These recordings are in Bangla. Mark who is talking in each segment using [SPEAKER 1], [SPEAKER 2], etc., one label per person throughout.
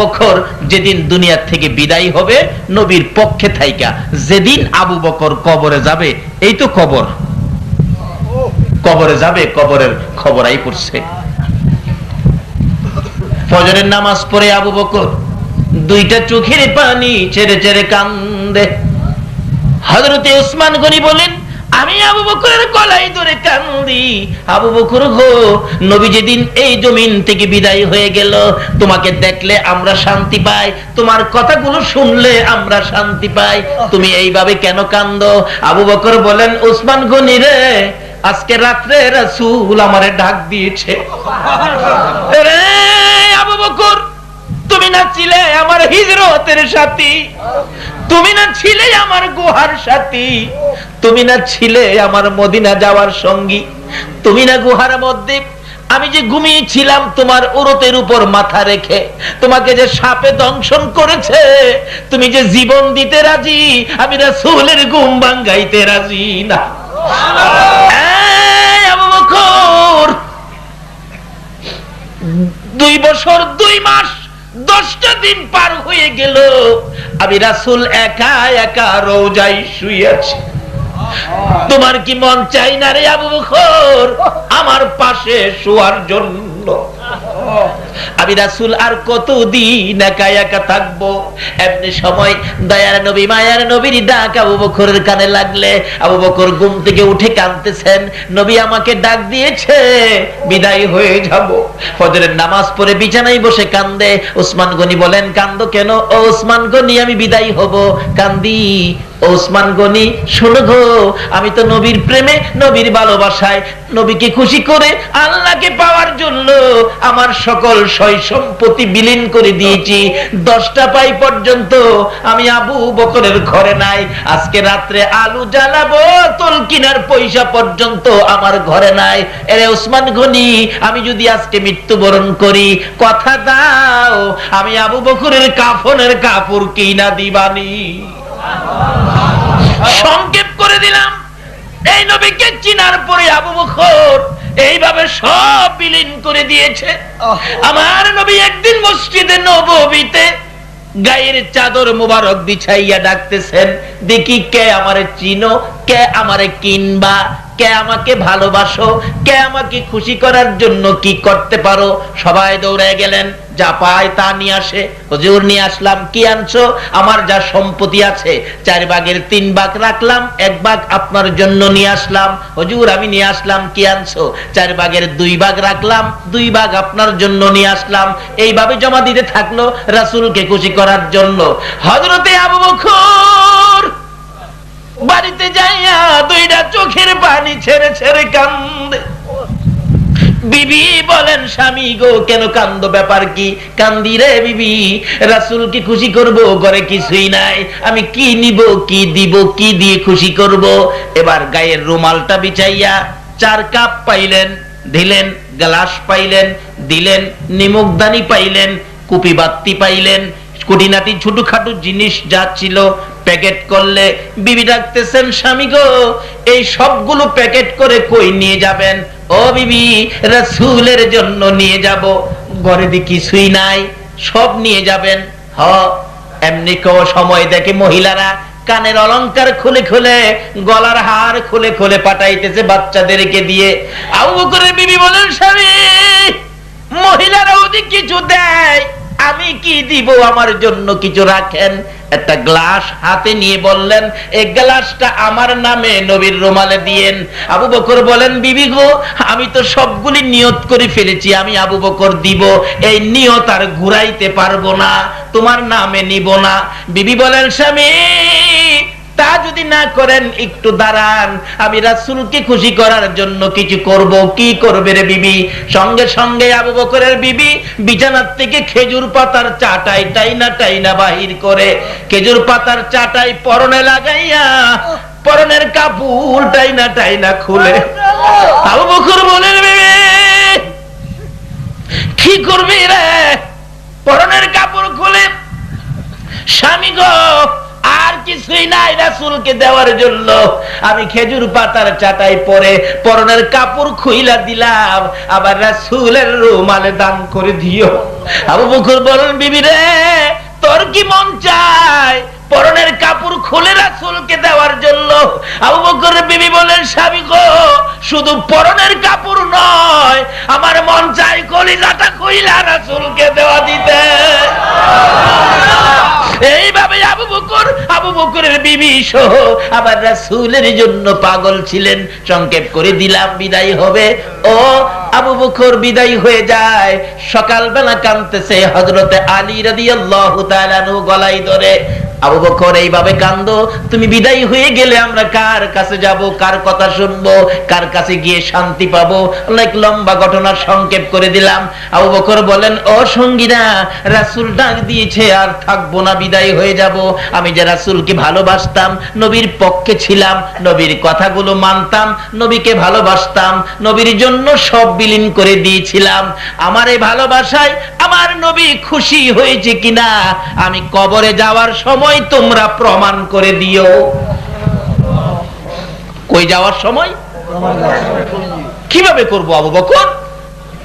[SPEAKER 1] বকর যেদিন দুনিয়া থেকে বিদায় হবে, নবীর পক্ষে থাইকা। যেদিন আবু বকর কবরে যাবে, এই তো কবর। কবরে যাবে, কবরের খবরাই পড়ছে। ফজরের নামাজ পড়ে আবু বকর, দুইটা চোখের পানি ছেড়ে ছেড়ে কান্দে। হজরতে উসমান গনি বলেন আমি আবু বকরের গলায় ধরে কান্দি। আবু বকর গো নবী যেদিন এই জমিন থেকে বিদায় হয়ে গেল, তোমাকে দেখলে আমরা শান্তি পাই, তোমার কথাগুলো শুনলে আমরা শান্তি পাই। তুমি এইভাবে কেন কান্দো? আবু বকর বলেন উসমান গনি রে, আজকে রাত্রে রাসূল আমারে ডাক দিয়েছে। রে আবু বকর তুমি না ছিলে আমার হিজরতের সাথী। তুমি না ছিলে আমার গুহার সাথী। তুমি না ছিলে আমার মদিনা যাওয়ার সঙ্গী। তুমি না গুহার মধ্যে আমি যে ঘুমিয়েছিলাম তোমার উরতের উপর মাথা রেখে, তোমাকে যে সাপে দংশন করেছে, তুমি যে জীবন দিতে রাজি, আমি রাসূলের ঘুম ভাঙ্গাইতে রাজি না। দুই বছর, দুই মাস দশটা দিন পার হয়ে গেল। আমি রাসুল একা একা রোজাই শুয়েছি। তোমার কি মন চাই না রে আবু বকর? আমার পাশে শোয়ার জন্য। আমি রাসুল আর কতদিন একা একা থাকব? এমনি সময় দয়ার নবী, মায়ার নবীর ডাক আবু বকরের কানে লাগলে আবু বকর ঘুম থেকে উঠে কাঁদতেছেন, নবী আমাকে ডাক দিয়েছে, বিদায় হয়ে যাব। ফজরের নামাজ পড়ে বিছানায় বসে কান্দে। ওসমান গনি বলেন, কান্দ কেন? ও ওসমান গনি, আমি বিদায় হব। কান্দি ওসমান গনি, শোনো গো, আমি তো নবীর প্রেমে, নবীর ভালোবাসায়, নবীকে খুশি করে আল্লাহকে পাওয়ার জন্য আমার সকল সয় সম্পত্তি বিলীন করে দিয়েছি। দশটা পাই পর্যন্ত আমি আবু বকরের ঘরে নাই। আজকে রাত্রে আলু জ্বালাবো, তোল কিনার পয়সা পর্যন্ত আমার ঘরে নাই। এরে ওসমান গনি, আমি যদি আজকে মৃত্যুবরণ করি, কথা দাও, আমি আবু বকরের কাফনের কাপড় কিনা দিবানি। সংক্ষেপ করে দিলাম। এই নবীকে চিনার পরে আবু বকর এইভাবে সব বিলীন করে দিয়েছে। আমার নবী একদিন মসজিদে নববীতে গায়ের চাদর মুবারক বিছাইয়া ডাকতেছেন দেখি কে আমারে চিনো কে আমারে কিনবা? কে আমাকে ভালোবাসো? কে আমাকে খুশি করার জন্য কি করতে পারো? সবাই দৌড়ে গেলেন, যা পায় তা নিয়ে আসে। হুজুর, নিয়ে আসলাম, কি আনছো? আমার যা সম্পত্তি আছে, চার ভাগের তিন ভাগ রাখলাম, এক ভাগ আপনার জন্য নিয়ে আসলাম। হুজুর, আমি নিয়ে আসলাম, কি আনছো? চার ভাগের দুই ভাগ রাখলাম, দুই ভাগ আপনার জন্য নিয়ে আসলাম। এইভাবে জমা দিতে থাকল রাসূলকে খুশি করার জন্য। হযরতে আবু বকর পানি ছেড়ে ছেড়ে কান্দে। বিবি বলেন, স্বামী গো, কেন কান্দ? ব্যাপার কি? কান্দি রে বিবি। রাসুল কি খুশি করব? ঘরে কিছুই নাই। আমি কি নিব, কি দিব, কি দিয়ে খুশি করব? এবার গায়ের রুমালটা বিছাইয়া চার কাপ পাইলেন, দিলেন, গ্লাস পাইলেন, দিলেন, নিমুখদানি পাইলেন কুপি বাত্তি পাইলেন, কুটিনাটি ছোটখাটো জিনিস যা ছিল প্যাকেট করলে বিবি ডাকতেছেন, স্বামী গো, এই সবগুলো প্যাকেট করে কই নিয়ে যাবেন? ও বিবি, রাসূলের জন্য নিয়ে যাব। ঘরে দি কিছুই নাই, সব নিয়ে যাবেন। হ, এমনি কেউ সময় দেখে মহিলারা কানের অলংকার খুলে খুলে, গলার হার খুলে খুলে পাঠাইতেছে বাচ্চাদেরকে দিয়ে। আবু করে বিবি বলেন, স্বামী, মহিলারা ওদিক কিছু দেয় আমি কি দিব আমার জন্য কিছু রাখেন? একটা গ্লাস হাতে নিয়ে বললেন এই গ্লাসটা আমার নামে নবীর রুমালে দিয়েন। আবু বকর বলেন, বিবি গো, আমি তো সবগুলি নিয়ত করে ফেলেছি, আমি আবু বকর দিব। এই নিয়ত আর ঘুরাইতে পারব না, তোমার নামে নিব না। বিবি বলেন, স্বামী তা যদি না করেন, একটু দাঁড়ান। আমি রাসূলকে খুশি করার জন্য কিছু করব। কি করবে রে বিবি? সঙ্গে সঙ্গে আবু বকরের বিবি বিছানার থেকে খেজুর পাতার চাটাই টাইনা টাইনা বাহির করে খেজুর পাতার চাটাই পরনে লাগাইয়া পরনের কাপড় টাইনা টাইনা খুলে। আবু বকর বলেন বিবি, কি করবি রে? পরনের কাপড় খুলে। স্বামী গো আর কিছুই নাই রাসুলকে দেওয়ার জন্য। আমি খেজুর পাতার চাটাই পরে পরনের কাপড় খুইলা দিলাম। আবার রাসূলের রুমালে দান করে দিও। আবু বকর বলেন বিবি রে, তোর কি মন চায় পরনের কাপড় খুলে রাসুলকে দেওয়ার জন্য? আবু বকর বিবি বলেন স্বামী গো, শুধু পরনের কাপড় নয়, আমার মন চাই কলিজাটা কইলা রাসূলকে দেওয়া দিতে। এইভাবে আবু বকর, আবু বকরের বিবি সহ আবার রাসূলের জন্য পাগল ছিলেন, সংক্ষেপ করে দিলাম, বিদায় হবে। ও আবু বকর, বিদায় হয়ে যায়। সকালবেলা কাঁদতেছে হজরতে আলী রাদিয়াল্লাহু তাআলা গলায় ধরে। আবু বকর এইভাবে কান্দো, তুমি বিদায় হয়ে গেলে আমরা কার কাছে যাব? কার কথা শুনব? কার কাছে গিয়ে শান্তি পাবো? অনেক লম্বা ঘটনা সংক্ষেপ করে দিলাম। আবু বকর বলেন, ও সঙ্গীরা, রাসূল ডাক দিয়েছে, আর থাকব না, বিদায় হয়ে যাব। আমি যে রাসূলকে ভালোবাসতাম, নবীর পক্ষে ছিলাম, নবীর কথাগুলো মানতাম, নবীকে ভালোবাসতাম, নবীর জন্য সব বিলীন করে দিয়েছিলাম। আমার এই ভালোবাসায় আমার নবী খুশি হয়েছে কিনা? আমি কবরে যাওয়ার সময় তোমরা প্রমাণ করে দিও। কই যাওয়ার সময়? কীভাবে করব আবু বকর?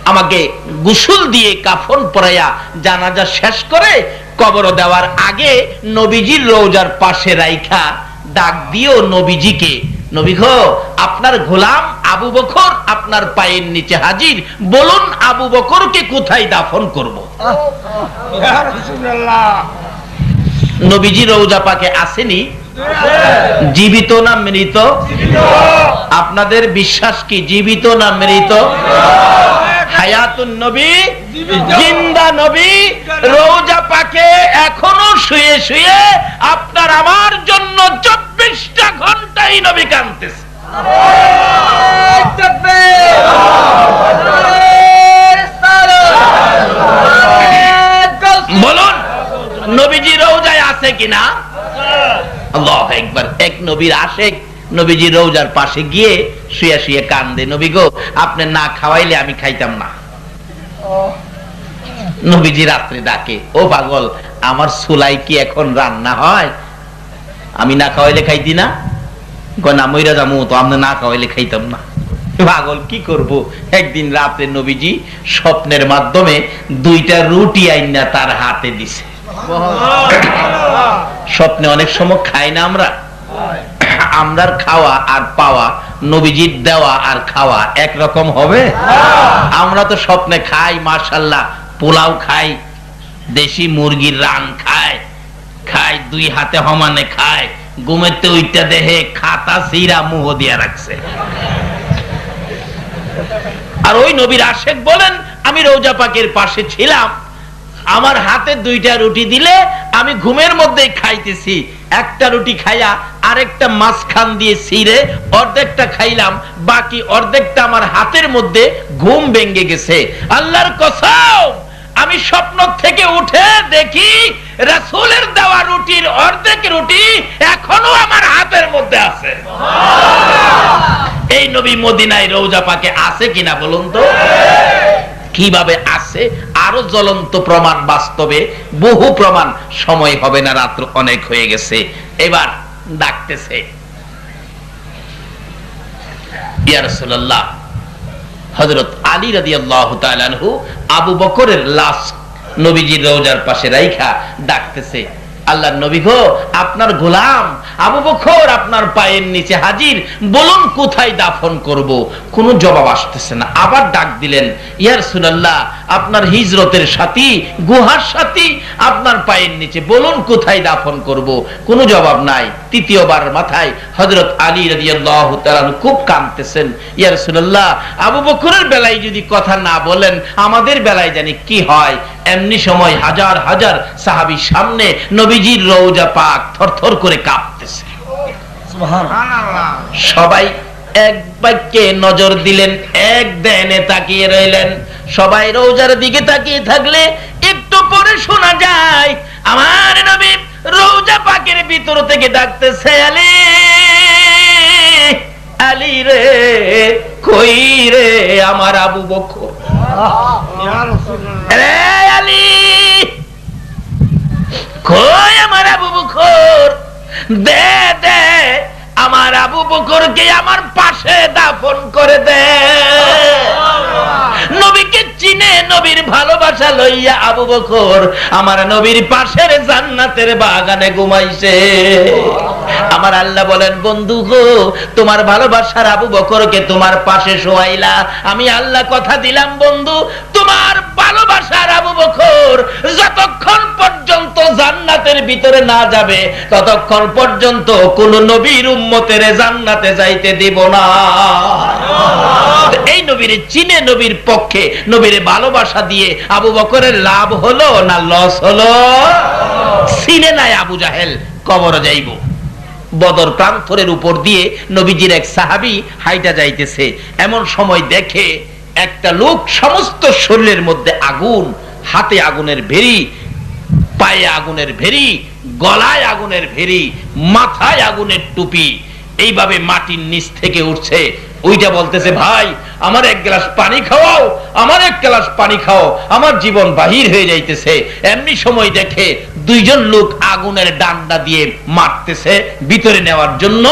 [SPEAKER 1] আমাকে গুসুল দিয়ে কাফন পরাইয়া জানাজা শেষ করে কবর দেওয়ার আগে নবীজির রোজার পাশে রাইখা ডাক দিও নবীজিকে। নবী গো, আপনার গোলাম আবু বকর আপনার পায়ের নিচে হাজির। বলুন আবু বকরকে কোথায় দাফন করব? নবীজি রৌজা পাকে আসেনি? জীবিত না মৃত? আপনাদের বিশ্বাস কি, জীবিত না মৃত? হায়াতুন নবী, জিন্দা নবী রৌজা এখনও শুয়ে শুয়ে আপনার আমার জন্য চব্বিশটা ঘন্টাই নবী কানতেছে বলুন নবীজি রৌজায় আছে কিনা আল্লাহ একবার এক নবীর আশেক নবীজি রৌজার পাশে গিয়ে শুয়ে শুয়ে কান্দে, নবী গো, আপনি না খাওয়াইলে আমি খাইতাম না। নবীজি রাত্রে ডাকে, ও পাগল, আমার সুলাই কি এখন রান্না হয়? আমি না খাওয়াইলে খাইতি না? কয়, না, মইরা তো না খাওয়াইলে খাইতাম না। পাগল, কি করব? একদিন রাতে নবীজি স্বপ্নের মাধ্যমে দুইটা রুটি আইনা তার হাতে দিছে। স্বপ্নে অনেক সময় খাই না আমরা। আমরার খাওয়া আর পাওয়া, নবীজির দেওয়া আর খাওয়া একরকম হবে? আমরা তো স্বপ্নে খাই মার্শাল্লাহ পোলাও খাই, দেশি মুরগির রান খায় খায় দুই হাতে হমানে খায় ঘুমেতে ওইটা দেহে খাতা সিরা মুহ দিয়া রাখছে। আর ওই নবীর আশেক বলেন, আমি রৌজা পাকের পাশে ছিলাম আমার হাতে দুইটা রুটি দিলে আমি ঘুমের মধ্যে খাইতেছি। একটা রুটি খাইয়া আরেকটা মাঝখান দিয়ে ছিঁড়ে অর্ধেকটা খাইলাম, বাকি অর্ধেকটা আমার হাতের মধ্যে ঘুম ভেঙে গেছে। আল্লাহর কসম, আমি স্বপ্ন থেকে উঠে দেখি রাসূলের দেওয়া রুটির অর্ধেক রুটি এখনও আমার হাতের মধ্যে আছে। এই নবী মদিনায় রৌজা পাকে আছে কিনা বলুন তো? কীভাবে আছে? আরও জ্বলন্ত প্রমাণ বাস্তবে। বহু প্রমাণ। সময় হবে না, রাত্র অনেক হয়ে গেছে। এবার ডাকতেছে। রাসূলুল্লাহ। আলী আনহু আবু বকরের লাশ নবীজির রওজার পাশে রাইখা ডাকতেছে। আল্লাহ নবী গো, আপনার গোলাম আবু বকর আপনার পায়ের নিচে হাজির, বলুন কোথায় দাফন করব? কোনো জবাব আসতেছে না। আবার ডাক দিলেন, ইয়ার সুনাল্লাহ আপনার হিজরতের সাথী, গুহার সাথী আপনার পায়ের নিচে, বলুন কোথায় দাফন করব? কোনো জবাব নাই। তৃতীয়বার মাথায় হজরত আলী রাদিয়াল্লাহু তাআলা খুব কাঁদতেছেন ইয়া রাসূলুল্লাহ আবু বকরের বেলায় যদি কথা না বলেন, আমাদের বেলায় জানি কি হয়? এমনি সময় হাজার হাজার সাহাবীর সামনে নবীজির রওজা পাক থরথর করে কাঁপতেছে। সবাই এক বাক্যে নজর দিলেন এক দেনে তাকিয়ে রইলেন। সবাই রৌজার দিকে তাকিয়ে থাকলে একটু পরে শোনা যায় আমার নবী রৌজা পাকের ভিতর থেকে ডাকতেছে আলী আলী রে কই রে আমার আবু বকর? রে আলী কই আমার আবু বকর? দে দে আমার আবু বকরকে আমার পাশে দাফন করে দে। নবীকে চিনে নবীর ভালোবাসা লইয়া আবু বকর আমার নবীর পাশের জান্নাতের বাগানে ঘুমাইছে। আমার আল্লাহ বলেন, বন্ধু গো, তোমার ভালোবাসার আবু বকরকে তোমার পাশে শোয়াইলা। আমি আল্লাহ কথা দিলাম, বন্ধু, তোমার ভালোবাসার আবু বকর যতক্ষণ পর্যন্ত জান্নাতের ভিতরে না যাবে, ততক্ষণ পর্যন্ত কোন নবীর উম্মতের জান্নাতে যাইতে দিব না। এই নবীর চিনে নবীর পক্ষে নবীর ভালোবাসা দিয়ে আবু বকরের লাভ হলো না লস হলো? চিনে নাই আবু জাহেল, কবর যাইব। বদর প্রান্তরের উপর দিয়ে নবীজির এক সাহাবি হাইটা যাইতেছে। এমন সময় দেখে একটা লোক সমস্ত শরীরের মধ্যে আগুন, হাতে আগুনের ভেরি, পায়ে আগুনের ভেরি, গলায় আগুনের ভেরি, মাথায় আগুনের টুপি। এইভাবে মাটির নিচ থেকে উঠছে ওইটা বলতেছে, ভাই, আমার এক গ্লাস পানি খাওয়াও, আমার এক গ্লাস পানি খাও আমার জীবন বাহির হয়ে যাইতেছে। এমনি সময় দেখে দুইজন লোক আগুনের ডান্ডা দিয়ে মারতেছে ভিতরে নেওয়ার জন্য।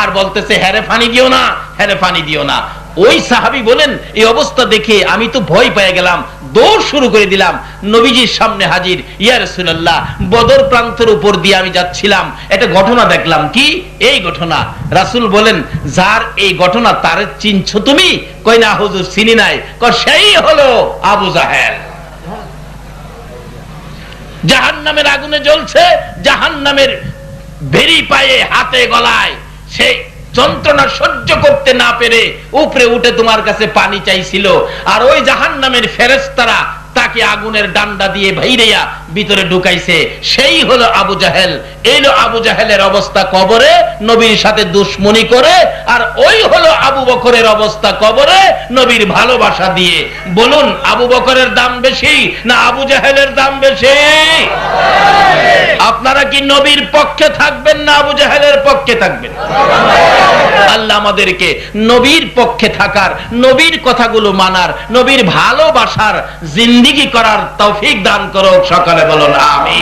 [SPEAKER 1] আর বলতেছে হ্যারে ফানি দিও না হ্যারে ফানি দিও না। ওই সাহাবি বলেন, এই অবস্থা দেখে আমি তো ভয় পেয়ে গেলাম। দৌড় শুরু করে দিলাম। নবীজির সামনে হাজির, ইয়া রাসূলুল্লাহ, বদর প্রান্তের উপর দিয়ে আমি যাচ্ছিলাম। একটা ঘটনা দেখলাম। কি? এই ঘটনা। রাসূল বলেন, যার এই ঘটনা তার চিনছো তুমি? কই না, হুজুর, চিনি নাই। ক সেই হলো আবু জাহেল। জাহান্নামের আগুনে জ্বলছে, জাহান্নামের ভেরি পায়ে হাতে গলায় সেই যন্ত্রণা সহ্য করতে না পেরে উপরে উঠে তোমার কাছে পানি চাইছিল। আর ওই জাহান নামের ফেরেস্তারা তাকে আগুনের ডান্ডা দিয়ে ভাইরেয়া ভিতরে ঢুকাইছে। সেই হলো আবু জাহেল। এইলো আবু জাহেলের অবস্থা কবরে, নবীর সাথে দুশ্মনী করে, আর ওই হলো আবু বকরের অবস্থা কবরে, নবীর ভালোবাসা দিয়ে। বলুন, আবু বকরের দাম বেশি না আবু জাহেলের দাম বেশি? আপনারা কি নবীর পক্ষে থাকবেন না আবু জাহেলের পক্ষে থাকবেন? আল্লাহ আমাদেরকে নবীর পক্ষে থাকার, নবীর কথাগুলো মানার, নবীর ভালোবাসার জিন্দিগি করার তৌফিক দান করো সকালে বলুন আমি